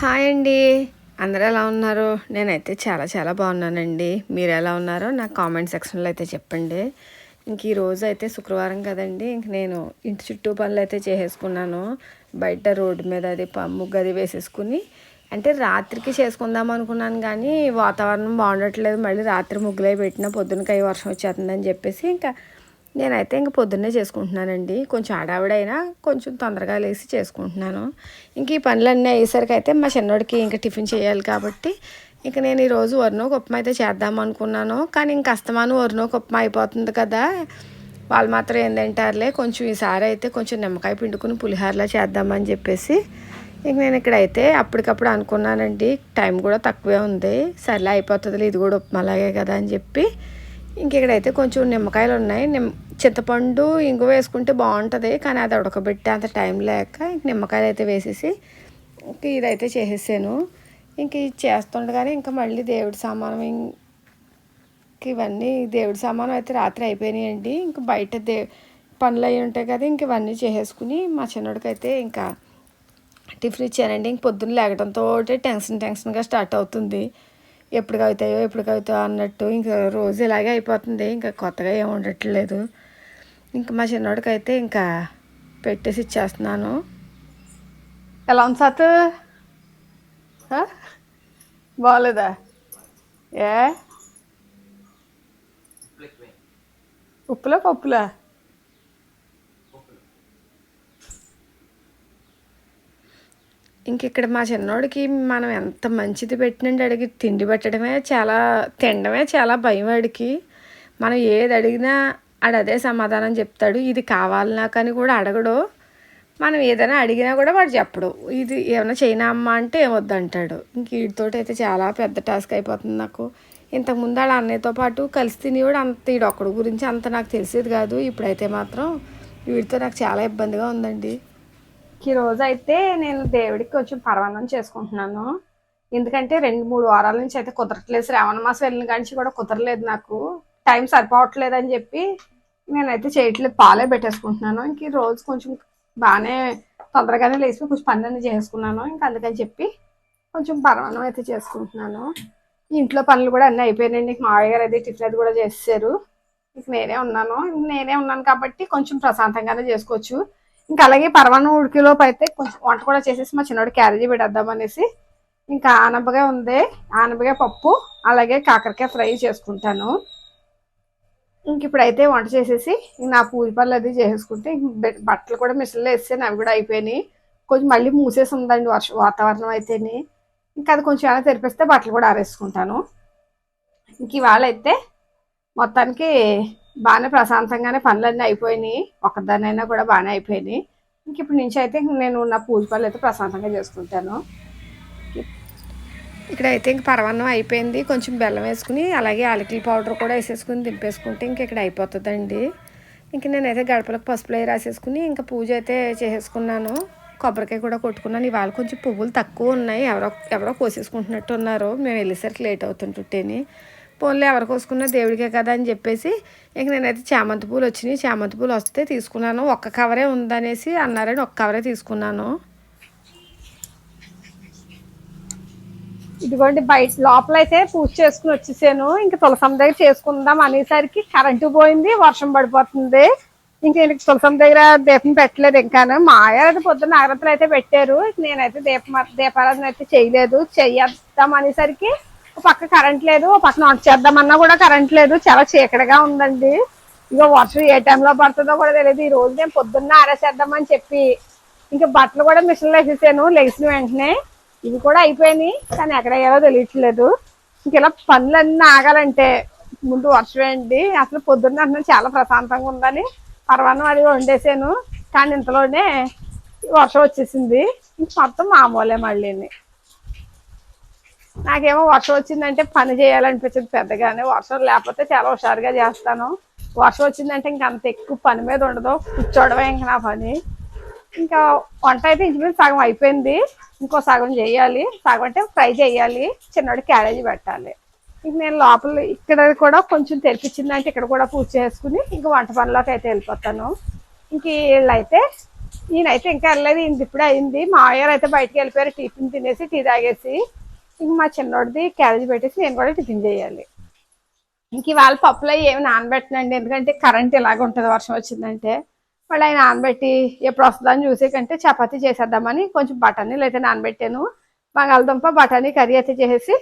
Hi అండి. అందరూ ఎలా ఉన్నారు? నేనైతే చాలా చాలా బాగున్నానండి. మీరు ఎలా ఉన్నారో నాకు కామెంట్ సెక్షన్లో అయితే చెప్పండి. ఇంక ఈరోజు అయితే శుక్రవారం కదండి. ఇంక నేను ఇంటి చుట్టూ పనులు అయితే చేసేసుకున్నాను. బయట రోడ్డు మీద అది ప- ముగ్గు అది వేసేసుకుని అంటే రాత్రికి చేసుకుందాం అనుకున్నాను కానీ వాతావరణం బాగుండట్లేదు. మళ్ళీ రాత్రి ముగ్గులై పెట్టిన పొద్దునకై వర్షం వచ్చేస్తుందని చెప్పేసి ఇంకా నేనైతే ఇంక పొద్దున్నే చేసుకుంటున్నానండి. కొంచెం ఆడావిడైనా కొంచెం తొందరగా లేచి చేసుకుంటున్నాను. ఇంక ఈ పనులన్నీ అయ్యేసరికి అయితే మా చిన్నోడికి ఇంకా టిఫిన్ చేయాలి కాబట్టి ఇంక నేను ఈరోజు వరుణోక ఉప్మా అయితే చేద్దాం అనుకున్నాను. కానీ ఇంక అస్తమాను వరుణోక ఉప్మా అయిపోతుంది కదా. వాళ్ళు మాత్రం ఏంటంటారులే కొంచెం ఈసారి అయితే కొంచెం నిమ్మకాయ పిండుకుని పులిహోరలా చేద్దామని చెప్పేసి ఇంక నేను ఇక్కడైతే అప్పటికప్పుడు అనుకున్నానండి. టైం కూడా తక్కువే ఉంది. సర్లే అయిపోతుందిలే ఇది కూడా ఉప్మాలాగే కదా అని చెప్పి ఇంక ఇక్కడైతే కొంచెం నిమ్మకాయలు ఉన్నాయి నిమ్ చింతపండు ఇంగు వేసుకుంటే బాగుంటుంది కానీ అది ఉడకబెట్టే అంత టైం లేక ఇంక నిమ్మకాయలు అయితే వేసేసి ఇంక ఇదైతే చేసేసాను. ఇంక ఇది చేస్తుండగానే ఇంకా మళ్ళీ దేవుడి సామానం ఇంక ఇవన్నీ దేవుడి సామానం అయితే రాత్రి అయిపోయినాయండి. ఇంకా బయట దే పనులు అవి ఉంటాయి కదా ఇంక ఇవన్నీ చేసేసుకుని మా చిన్నోడికి అయితే ఇంకా టిఫిన్ ఇచ్చానండి. ఇంక పొద్దున్న లేగడంతో టెన్షన్ టెన్షన్గా స్టార్ట్ అవుతుంది. ఎప్పుడు అవుతాయో ఎప్పుడు కవితాయో అన్నట్టు ఇంకా రోజు ఇలాగే అయిపోతుంది. ఇంకా కొత్తగా ఏం ఉండట్లేదు. ఇంకా మా చిన్నోడికైతే అయితే ఇంకా పెట్టేసి ఇచ్చేస్తున్నాను. ఎలా ఉంది సాత్? బాగలేదా ఏ? ఉప్పులా పప్పులా? ఇంక ఇక్కడ మా చిన్నోడికి మనం ఎంత మంచిది పెట్టినండి అడిగి తిండి పెట్టడమే చాలా తినడమే చాలా భయం వాడికి మనం ఏది అడిగినా ఆడు అదే సమాధానం చెప్తాడు. ఇది కావాలి నాకు కూడా అడగడు. మనం ఏదైనా అడిగినా కూడా వాడు చెప్పడు. ఇది ఏమైనా చేయనా అమ్మా అంటే ఏమొద్దు అంటాడు. ఇంక వీటితోటి అయితే చాలా పెద్ద టాస్క్ అయిపోతుంది నాకు. ఇంతకుముందు వాళ్ళ అన్నయ్యతో పాటు కలిసి తినేవాడు అంత ఈడొక్కడు గురించి అంత నాకు తెలిసేది కాదు. ఇప్పుడైతే మాత్రం వీడితో నాకు చాలా ఇబ్బందిగా ఉందండి. ఈ రోజు అయితే నేను దేవుడికి కొంచెం పరమాన్నం చేసుకుంటున్నాను. ఎందుకంటే రెండు మూడు వారాల నుంచి అయితే కుదరట్లేదు. శ్రావణ మాసం వెళ్ళిన కాంచి కూడా కుదరలేదు నాకు. టైం సరిపోవట్లేదు అని చెప్పి నేనైతే చేయట్లేదు. పాలే పెట్టేసుకుంటున్నాను. ఇంక ఈ రోజు కొంచెం బాగానే తొందరగానే లేచి కొంచెం పనులన్నీ చేసుకున్నాను. ఇంకా అందుకని చెప్పి కొంచెం పరమాన్నం అయితే చేసుకుంటున్నాను. ఇంట్లో పనులు కూడా అన్నీ అయిపోయినాయి. నీకు మావయ్య గారు అది టిఫిన్ అది కూడా చేసేసారు. ఇంక నేనే ఉన్నాను. నేనే ఉన్నాను కాబట్టి కొంచెం ప్రశాంతంగానే చేసుకోవచ్చు. ఇంకా అలాగే పరమాన్నం ఉడికిలోపు అయితే కొంచెం వంట కూడా చేసేసి మా చిన్నోడు క్యారేజీ పెట్టేద్దాం అనేసి ఇంకా ఆనపగా ఉంది. ఆనపగా పప్పు అలాగే కాకరకాయ ఫ్రై చేసుకుంటాను. ఇంక ఇప్పుడైతే వంట చేసేసి ఇంక నా పూరి పనులు అది చేసేసుకుంటే బట్టలు కూడా మిషన్లో వేసాను అవి కూడా అయిపోయినాయి. కొంచెం మళ్ళీ మూసేసి ఉందండి వర్ష వాతావరణం అయితేనే. ఇంకా అది కొంచెం ఏమైనా తెరిపిస్తే బట్టలు కూడా ఆరేసుకుంటాను. ఇంక ఇవాళ అయితే మొత్తానికి బాగానే ప్రశాంతంగానే పనులన్నీ అయిపోయినాయి. ఒకదానైనా కూడా బాగానే అయిపోయినాయి. ఇంక ఇప్పుడు నుంచి అయితే నేను నా పూజ పనులు అయితే ప్రశాంతంగా చేసుకుంటాను. ఇక్కడ అయితే ఇంక పరవన్నం అయిపోయింది. కొంచెం బెల్లం వేసుకుని అలాగే అలకిల పౌడర్ కూడా వేసేసుకుని దింపేసుకుంటే ఇంక ఇక్కడ అయిపోతుందండి. ఇంక నేనైతే గడపలకు పసుపులో రాసేసుకుని ఇంకా పూజ అయితే చేసేసుకున్నాను. కొబ్బరికాయ కూడా కొట్టుకున్నాను. ఇవాళ కొంచెం పువ్వులు తక్కువ ఉన్నాయి. ఎవరో ఎవరో కోసేసుకుంటున్నట్టు ఉన్నారు. మేము వెళ్ళేసరికి లేట్ అవుతుంటుంటేని. పోన్లే ఎవరు కోసుకున్నా దేవుడికే కదా అని చెప్పేసి ఇంక నేనైతే చామంతి పూలు వచ్చినాయి. చామంతి పూలు వస్తే తీసుకున్నాను. ఒక్క కవరే ఉందనేసి అన్నారని ఒక్క కవరే తీసుకున్నాను. ఇదిగోండి బయట లోపల అయితే పూజ చేసుకుని వచ్చేసాను. ఇంకా తులసం దగ్గర చేసుకుందాం అనేసరికి కరెంటు పోయింది వర్షం పడిపోతుంది. ఇంకా నేను తులసం దగ్గర దీపం పెట్టలేదు ఇంకాను మా ఆయన పొద్దున్న నగరత్తులు అయితే పెట్టారు. నేనైతే దీపం దీపారాధన అయితే చేయలేదు. చెయ్యేద్దాం అనేసరికి పక్క కరెంట్ లేదు పక్క పక్కన చేద్దామన్నా కూడా కరెంట్ లేదు. చాలా చీకటిగా ఉందండి. ఇక వర్షం ఏ టైంలో పడుతుందో కూడా తెలియదు ఈ రోజు నేను పొద్దున్న ఆరేసేద్దామని చెప్పి ఇంకా బట్టలు కూడా మిషన్లో వేసేసాను. లెగిసిన వెంటనే ఇవి కూడా అయిపోయినాయి. కానీ ఎక్కడ అయ్యాలో తెలియట్లేదు. ఇంక ఇలా పనులన్నీ ఆగాలంటే ముందు వర్షం ఏంటి అసలు పొద్దున్న అంటున్నాను చాలా ప్రశాంతంగా ఉందని. పర్వాన్నం అది వండేసాను. కానీ ఇంతలోనే వర్షం వచ్చేసింది. ఇంక మొత్తం మామూలే మళ్ళీని. నాకేమో వర్షం వచ్చిందంటే పని చేయాలనిపించింది పెద్దగానే. వర్షం లేకపోతే చాలా హుషారుగా చేస్తాను. వర్షం వచ్చిందంటే ఇంక అంత ఎక్కువ పని మీద ఉండదు. కూర్చోవడమే ఇంక నా పని. ఇంకా వంట అయితే ఇంచుమించు సగం అయిపోయింది. ఇంకో సగం చేయాలి. సగం అంటే ఫ్రై చేయాలి. చిన్నోడు క్యారేజీ పెట్టాలి. ఇంక నేను లోపల ఇక్కడ కూడా కొంచెం తెరిపించిందంటే ఇక్కడ కూడా పూజ చేసుకుని ఇంక వంట పనిలోకి అయితే వెళ్ళిపోతాను. ఇంక వీళ్ళైతే ఈయనైతే ఇంకా వెళ్ళలేదు. ఇంత ఇప్పుడే అయింది. మా అయ్యారు అయితే బయటకు వెళ్ళిపోయారు. టిఫిన్ తినేసి టీ తాగేసి. ఇంక మా చిన్నోడిది క్యారేజ్ పెట్టేసి నేను కూడా టిఫిన్ చేయాలి. ఇంక ఇవాళ పప్పులో ఏమి నానబెట్టనండి. ఎందుకంటే కరెంట్ ఇలాగ ఉంటుంది వర్షం వచ్చిందంటే మళ్ళీ ఆయన నానబెట్టి ఎప్పుడు వస్తుందని చూసే కంటే చపాతి చేసేద్దామని కొంచెం బఠానీలు అయితే నానబెట్టాను. బంగాళదుంప బఠానీ కర్రీ అయితే చేసేసి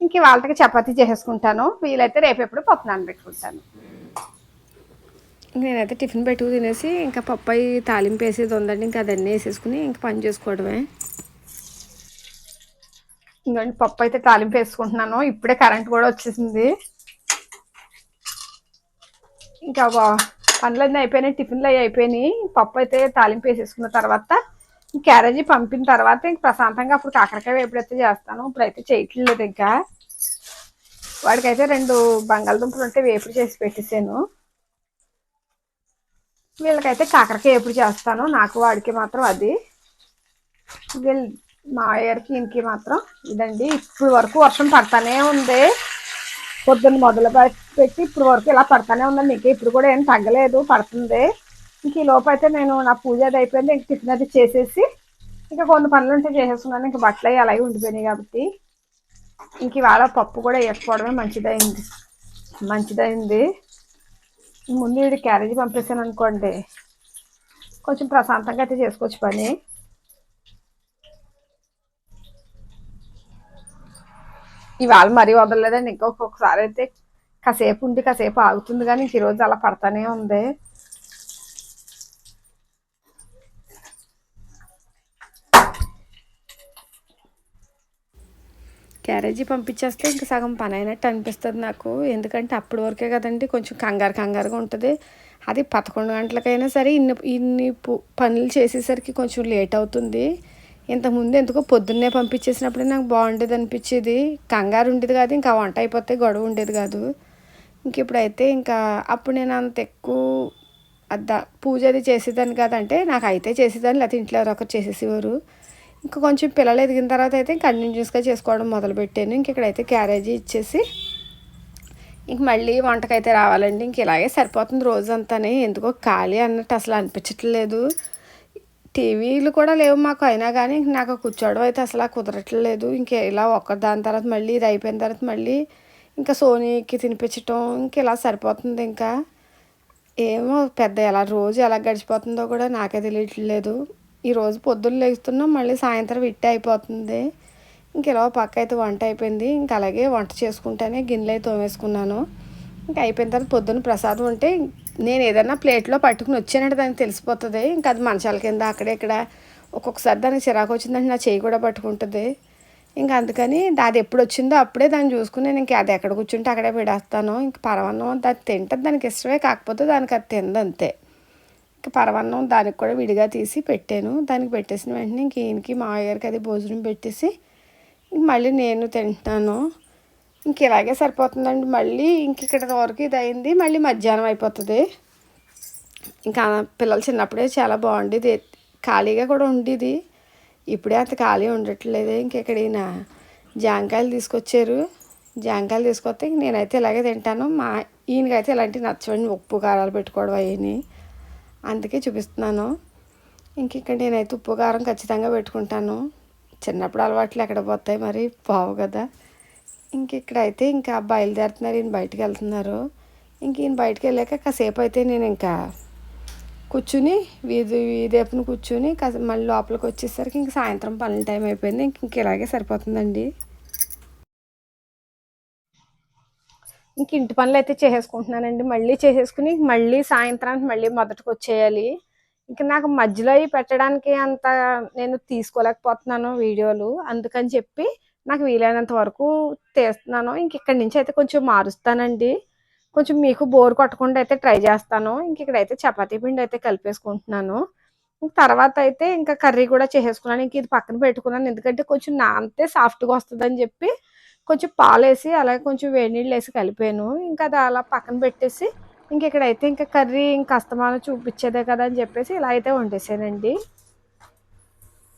ఇంక వాళ్ళకి చపాతి చేసేసుకుంటాను. వీలైతే రేపు ఎప్పుడు పప్పు నానబెట్టుకుంటాను. నేనైతే టిఫిన్ పెట్టుకు తినేసి ఇంకా పప్పాయి తాలింపు వేసేది ఉందండి. ఇంకా అదన్నీ వేసేసుకుని ఇంకా పని చేసుకోవడమే. ఇంకోండి పప్పు అయితే తాలింపు వేసుకుంటున్నాను. ఇప్పుడే కరెంట్ కూడా వచ్చేసింది. ఇంకా వా- పనులన్నీ అయిపోయినాయి టిఫిన్లు అవి అయిపోయినాయి. పప్పు అయితే తాలింపు వేసేసుకున్న తర్వాత క్యారేజీ పంపిన తర్వాత ఇంక ప్రశాంతంగా అప్పుడు కాకరకాయ ఎప్పుడైతే చేస్తాను. ఇప్పుడైతే చేయట్లేదు ఇంకా. వాడికైతే రెండు బంగాళదుంపలు ఉంటే వేపుడు చేసి పెట్టేసాను. వీళ్ళకైతే కాకరకాయ ఎప్పుడు చేస్తాను. నాకు వాడికి మాత్రం అది. వీళ్ళు మా ఇయర్కి ఇంకి మాత్రం ఇదండి. ఇప్పుడు వరకు వర్షం పడతానే ఉంది. పొద్దున్న మొదలు పెట్టి ఇప్పుడు వరకు ఇలా పడతానే ఉందండి ఇంకా ఇప్పుడు కూడా ఏం తగ్గలేదు. పడుతుంది. ఇంక ఈ లోపు అయితే నేను నా పూజ అది అయిపోయింది. ఇంక టిఫిన్ అది చేసేసి ఇంకా కొన్ని పనులు ఉంటే చేసేసుకున్నాను. ఇంకా బట్టలు అవి అలాగే ఉండిపోయినాయి కాబట్టి ఇంక ఇవాళ పప్పు కూడా వేసుకోవడమే మంచిదైంది. మంచిదైంది. ముందు వీడి క్యారేజీ పంపేసాను అనుకోండి. కొంచెం ప్రశాంతంగా అయితే చేసుకోవచ్చు పని. ఇవాళ మరీ వదలలేదండి. ఇంకా ఒక్కొక్కసారి అయితే కాసేపు ఉండి కాసేపు ఆగుతుంది కానీ ఇంక ఈరోజు అలా పడతానే ఉంది. క్యారేజీ పంపించేస్తే ఇంక సగం పని అయినట్టు అనిపిస్తుంది నాకు. ఎందుకంటే అప్పటి వరకే కదండి కొంచెం కంగారు కంగారుగా ఉంటుంది. అది పదకొండు గంటలకైనా సరే ఇన్ని ఇన్ని పనులు చేసేసరికి కొంచెం లేట్ అవుతుంది. ఇంతకుముందు ఎందుకో పొద్దున్నే పంపించేసినప్పుడే నాకు బాగుండేది అనిపించేది. కంగారు ఉండేది కాదు ఇంకా వంట అయిపోతే గొడవ ఉండేది కాదు. ఇంక ఇప్పుడైతే ఇంకా అప్పుడు నేను అంత ఎక్కువ అద్ద పూజ అది చేసేదాన్ని కాదంటే నాకు అయితే చేసేదాన్ని లేకపోతే ఇంట్లో ఎవరో ఒకరు చేసేసేవారు. ఇంకా కొంచెం పిల్లలు ఎదిగిన తర్వాత అయితే కంటిన్యూస్గా చేసుకోవడం మొదలుపెట్టాను. ఇంక ఇక్కడైతే క్యారేజీ ఇచ్చేసి ఇంక మళ్ళీ వంటకైతే రావాలండి. ఇంక ఇలాగే సరిపోతుంది రోజంతానే. ఎందుకో ఖాళీ అన్నట్టు అసలు అనిపించట్లేదు. టీవీలు కూడా లేవు మాకు. అయినా కానీ నాకు కూర్చోవడం అయితే అసలు కుదరట్లేదు. ఇంకా ఇలా ఒక్క దాని తర్వాత మళ్ళీ ఇది అయిపోయిన తర్వాత మళ్ళీ ఇంకా సోనీకి తినిపించటం ఇంక ఇలా సరిపోతుంది ఇంకా. ఏమో పెద్ద ఎలా రోజు ఎలా గడిచిపోతుందో కూడా నాకే తెలియట్లేదు. ఈరోజు పొద్దున్న లేస్తున్నాం మళ్ళీ సాయంత్రం ఇట్టే అయిపోతుంది. ఇంక ఇలా పక్క అయితే వంట అయిపోయింది. ఇంక అలాగే వంట చేసుకుంటానే గిన్నెలు అయితే తోమేసుకున్నాను. ఇంకా అయిపోయిన తర్వాత పొద్దున్న ప్రసాదం ఉంటే నేను ఏదైనా ప్లేట్లో పట్టుకుని వచ్చానంటే దానికి తెలిసిపోతుంది. ఇంకా అది మంచాల కింద అక్కడ ఇక్కడ ఒక్కొక్కసారి దానికి చిరాకు వచ్చిందంటే నా చేయి కూడా పట్టుకుంటుంది. ఇంకా అందుకని అది ఎప్పుడు వచ్చిందో అప్పుడే దాన్ని చూసుకుని నేను ఇంకా అది ఎక్కడ కూర్చుంటే అక్కడే పెడేస్తాను. ఇంక పరవన్నం దాన్ని తింటుంది దానికి ఇష్టమే కాకపోతే దానికి అది తింది అంతే. ఇంకా పరవన్నం దానికి కూడా విడిగా తీసి పెట్టాను. దానికి పెట్టేసిన వెంటనే ఇంక ఈయనకి మా గారికి అది భోజనం పెట్టేసి ఇంక మళ్ళీ నేను తింటున్నాను ఇంక ఇలాగే సరిపోతుందండి. మళ్ళీ ఇంక ఇక్కడ వరకు ఇది అయింది మళ్ళీ మధ్యాహ్నం అయిపోతుంది. ఇంకా పిల్లలు చిన్నప్పుడే చాలా బాగుండేది. ఖాళీగా కూడా ఉండేది. ఇప్పుడే అంత ఖాళీ ఉండట్లేదు. ఇంక ఇక్కడ ఈయన జాంకాయలు తీసుకొచ్చారు. జాంకాయలు తీసుకొస్తే ఇంక నేనైతే ఇలాగే తింటాను. మా ఈయనకైతే ఇలాంటివి నచ్చవండి. ఉప్పు కారాలు పెట్టుకోవడం అవన్నీ. అందుకే చూపిస్తున్నాను. ఇంక ఇక్కడ నేనైతే ఉప్పు కారం ఖచ్చితంగా పెట్టుకుంటాను. చిన్నప్పుడు అలవాట్లు ఎక్కడ పోతాయి మరి? పావు కదా. ఇంక ఇక్కడైతే ఇంకా బయలుదేరుతున్నారు ఈయన బయటికి వెళ్తున్నారు. ఇంక ఈయన బయటికి వెళ్ళాక కాసేపు అయితే నేను ఇంకా కూర్చుని వీధి వీధేపున కూర్చుని కాసే మళ్ళీ లోపలికి వచ్చేసరికి ఇంక సాయంత్రం పనుల టైం అయిపోయింది. ఇంక ఇంక ఇలాగే సరిపోతుందండి. ఇంక ఇంటి పనులు అయితే చేసేసుకుంటున్నానండి. మళ్ళీ చేసేసుకుని మళ్ళీ సాయంత్రానికి మళ్ళీ మొదటికి వచ్చేయాలి. ఇంకా నాకు మధ్యలో అవి పెట్టడానికి అంత నేను తీసుకోలేకపోతున్నాను వీడియోలు. అందుకని చెప్పి నాకు వీలైనంత వరకు తీస్తున్నాను. ఇంక ఇక్కడి నుంచి అయితే కొంచెం మారుస్తానండి. కొంచెం మీకు బోర్ కొట్టకుండా అయితే ట్రై చేస్తాను. ఇంక ఇక్కడైతే చపాతీ పిండి అయితే కలిపేసుకుంటున్నాను. తర్వాత అయితే ఇంకా కర్రీ కూడా చేసేసుకున్నాను. ఇంక ఇది పక్కన పెట్టుకున్నాను. ఎందుకంటే కొంచెం నానితే సాఫ్ట్గా వస్తుందని చెప్పి కొంచెం పాలు వేసి అలాగే కొంచెం వేడి నీళ్ళు వేసి కలిపాను. ఇంకా అది అలా పక్కన పెట్టేసి ఇంక ఇక్కడైతే ఇంకా కర్రీ ఇంకా అస్తమానం చూపించేదే కదా అని చెప్పేసి ఇలా అయితే వండేసానండి.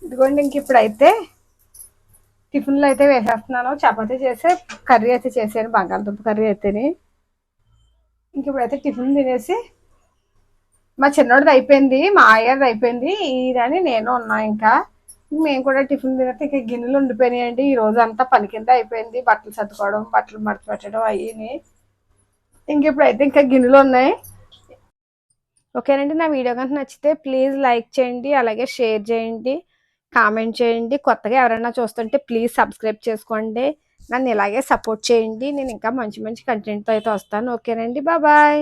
ఇదిగోండి ఇంక ఇప్పుడైతే టిఫిన్లు అయితే వేసేస్తున్నాను. చపాతి చేసి కర్రీ అయితే చేసాను బంగాళదుంప కర్రీ అయితేని. ఇంక ఇప్పుడైతే టిఫిన్ తినేసి మా చిన్నోడిది అయిపోయింది మా ఆయర్ది అయిపోయింది. ఈయనని నేను ఉన్నా ఇంకా. మేము కూడా టిఫిన్ తినట్టు ఇంకా గిన్నెలు ఉండిపోయినాయండి. ఈ రోజు అంతా పని కింద అయిపోయింది. బట్టలు సర్దుకోవడం బట్టలు మడత పెట్టడం అయ్యి ఇంక ఇప్పుడైతే ఇంకా గిన్నెలు ఉన్నాయి. ఓకేనండి నా వీడియో కనుక నచ్చితే ప్లీజ్ లైక్ చేయండి అలాగే షేర్ చేయండి. కామెంట్ చేయండి. కొత్తగా ఎవరైనా చూస్తుంటే ప్లీజ్ సబ్స్క్రైబ్ చేసుకోండి. నన్ను ఇలాగే సపోర్ట్ చేయండి. నేను ఇంకా మంచి మంచి కంటెంట్తో అయితే వస్తాను. ఓకేనండి. బాబాయ్